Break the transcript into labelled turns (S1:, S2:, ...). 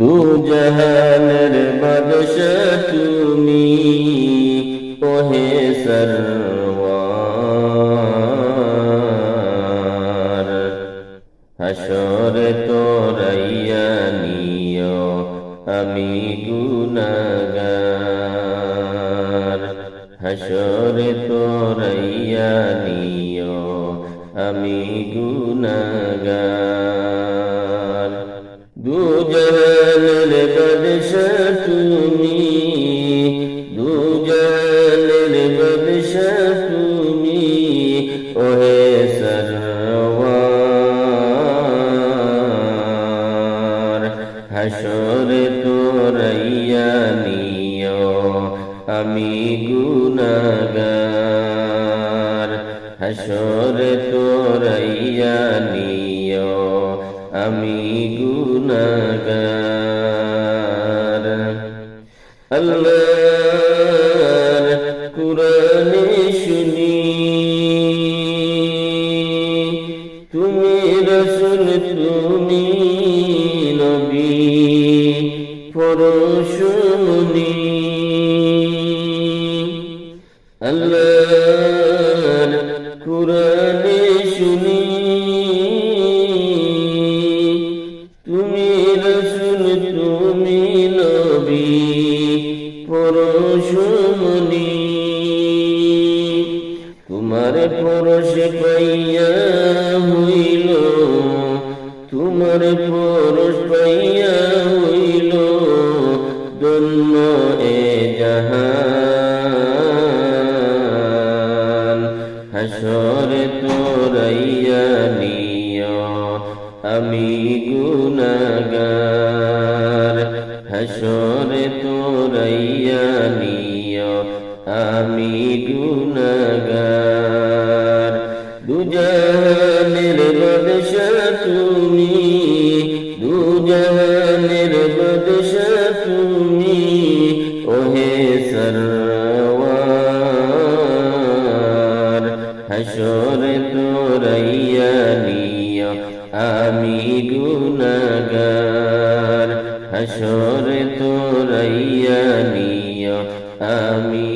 S1: দু জাহানের বাদশাহ তুমি ওহে সরওয়ার হাসরে তোরাইয়া নিও, আমি গুনাগার। হাসরে তোরাইয়া নিও, আমি গুনাগার। দু জাহানের বাদশাহ তুমি দু জাহানের বাদশাহ তুমি, ওহে সরওয়ার হাসরে তোরাইয়া নিও, আমি গুনাগার। হাসরে তোরাইয়া নিও, আমি গুনাগার আল্লাহর কুরআনে শুনি তুমি রসুল তুমি নবী পরশুমনি আল্লাহর কুরআনে শুনি রসুল তুমি নবী পরশুমনি তোমার পরশে পাইয়া হইল, তোমার পরশ পাইয়া হইল দন্য এ জাহান। হাসরে তোরাইয়া নিয়। আমি গুনাগার হাসরে তোরাইয়া নিয় আমি গুনাগার দুজাহানের বাদশাহ তুমি দুজাহানের বাদশাহ তুমি, ওহে সরওয়ার হাসরে তোরাইয়া নিয় আমি গুনাগার হাসরে নিয় আমি